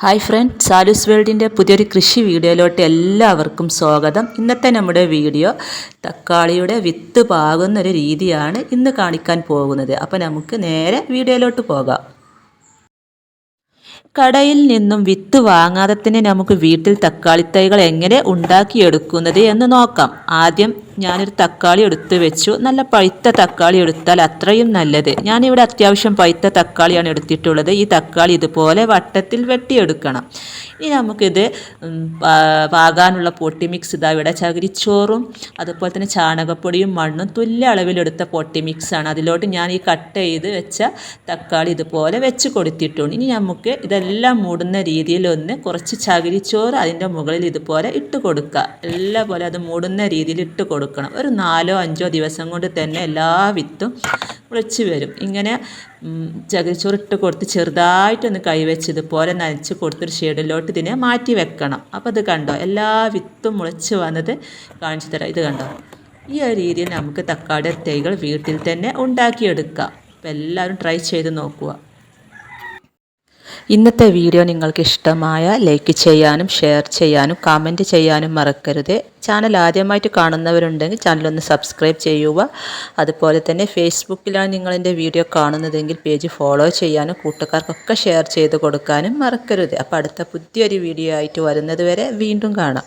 Hi front സാലൂസ് വേൾഡിന്റെ പുതിയൊരു കൃഷി വീഡിയോയിലോട്ട് എല്ലാവർക്കും സ്വാഗതം. ഇന്നത്തെ നമ്മുടെ വീഡിയോ തക്കാളിയുടെ വിത്ത് പാകുന്ന ഒരു രീതിയാണ് ഇന്ന് കാണിക്കാൻ പോകുന്നത്. അപ്പോൾ നമുക്ക് നേരെ വീഡിയോയിലോട്ട് പോകാം. കടയിൽ നിന്നും വിത്ത് വാങ്ങാതെ തന്നെ നമുക്ക് വീട്ടിൽ തക്കാളി തൈകൾ എങ്ങനെ ഉണ്ടാക്കിയെടുക്കുന്നത് എന്ന് നോക്കാം. ആദ്യം ഞാനൊരു തക്കാളി എടുത്ത് വെച്ചു. നല്ല പഴുത്ത തക്കാളി എടുത്താൽ അത്രയും നല്ലത്. ഞാനിവിടെ അത്യാവശ്യം പഴുത്ത തക്കാളിയാണ് എടുത്തിട്ടുള്ളത്. ഈ തക്കാളി ഇതുപോലെ വട്ടത്തിൽ വെട്ടിയെടുക്കണം. ഇനി നമുക്കിത് പാകാനുള്ള പൊട്ടി മിക്സ് ഇതാ ഇവിടെ ചകിരിച്ചോറും അതുപോലെ തന്നെ ചാണകപ്പൊടിയും മണ്ണും തുല്യ അളവിലെടുത്ത പൊട്ടി മിക്സാണ് അതിലോട്ട് ഞാൻ ഈ കട്ട് ചെയ്ത് വെച്ച തക്കാളി ഇതുപോലെ വെച്ച് കൊടുത്തിട്ടുണ്ട്. ഇനി നമുക്ക് ഇതെല്ലാം മൂടുന്ന രീതിയിലൊന്ന് കുറച്ച് ചകിരിച്ചോറ് അതിന്റെ മുകളിൽ ഇതുപോലെ ഇട്ട് കൊടുക്കുക. എല്ലാ പോലെ അത് മൂടുന്ന രീതിയിൽ ഇട്ട് കൊടുക്കുക. കൊടുക്കണം. ഒരു നാലോ അഞ്ചോ ദിവസം കൊണ്ട് തന്നെ എല്ലാ വിത്തും മുളച്ച് വരും. ഇങ്ങനെ ചകിരിച്ചോറിട്ട് കൊടുത്ത് ചെറുതായിട്ടൊന്ന് കൈവച്ച് ഇതുപോലെ നനച്ച് കൊടുത്തൊരു ഷെയ്ഡിലോട്ട് ഇതിനെ മാറ്റി വെക്കണം. അപ്പോൾ അത് കണ്ടോ? എല്ലാ വിത്തും മുളച്ച് വന്നത് കാണിച്ചു തരാം. ഇത് കണ്ടോ? ഈ ഒരു രീതിയിൽ നമുക്ക് തക്കാളി തൈകൾ വീട്ടിൽ തന്നെ ഉണ്ടാക്കിയെടുക്കാം. അപ്പോൾ എല്ലാവരും ട്രൈ ചെയ്ത് നോക്കുക. ഇന്നത്തെ വീഡിയോ നിങ്ങൾക്ക് ഇഷ്ടമായ ലൈക്ക് ചെയ്യാനും ഷെയർ ചെയ്യാനും കമന്റ് ചെയ്യാനും മറക്കരുത്. ചാനൽ ആദ്യമായിട്ട് കാണുന്നവരുണ്ടെങ്കിൽ ചാനലൊന്ന് സബ്സ്ക്രൈബ് ചെയ്യുക. അതുപോലെ തന്നെ ഫേസ്ബുക്കിലാണ് നിങ്ങളെന്റെ വീഡിയോ കാണുന്നതെങ്കിൽ പേജ് ഫോളോ ചെയ്യാനും കൂട്ടുകാർക്കൊക്കെ ഷെയർ ചെയ്ത് കൊടുക്കാനും മറക്കരുത്. അപ്പോൾ അടുത്ത പുതിയൊരു വീഡിയോ ആയിട്ട് വരുന്നത് വരെ വീണ്ടും കാണാം.